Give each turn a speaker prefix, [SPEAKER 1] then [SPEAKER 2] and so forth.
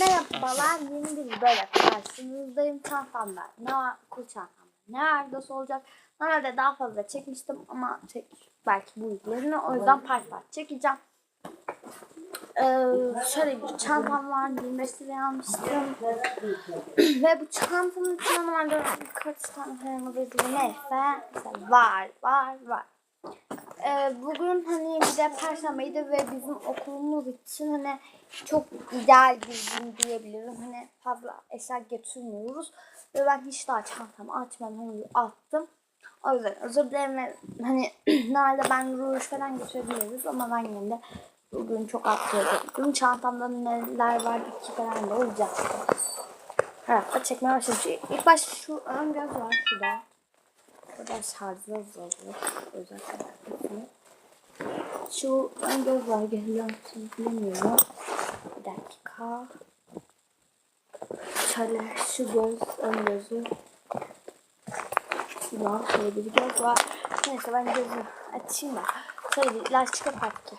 [SPEAKER 1] Merhabalar, yeni bir böyle karşınızdayım. Çantamda ne var? Kul çantamda ne var? Nasıl olacak? Normalde daha fazla çekmiştim ama çek, belki bu yüklerini. O yüzden part part çekeceğim. Ee, şöyle bir çantam var. 25 liraya almıştım. Ve bu çantamın içinde normalde kaç tane bezeli neyse. Mesela var, var, var. Ee, bugün hani bir de perşembeydi ve bizim okulumuz için hani çok ideal bir gün diyebilirim. Hani fazla eşya getirmiyoruz. Ve ben hiç daha çantamı açmadan hani attım. O yüzden özür dilerim ve hani normalde ben ruj falan götürebiliriz ama ben yine de bugün çok atladım. Çantamda neler var iki falan da olacaktı. Evet, çekmeye başladım. Şu- İlk başta şu ön göz var şurada. Burada şarjlı zorlu. Özellikle. Şu ön göz musun bilmiyorum. Bir dakika. Şöyle şu göz, ön gözü. Şuradan şöyle bir göz var. Neyse ben gözü açayım da. Şöyle bir lastik kapattı.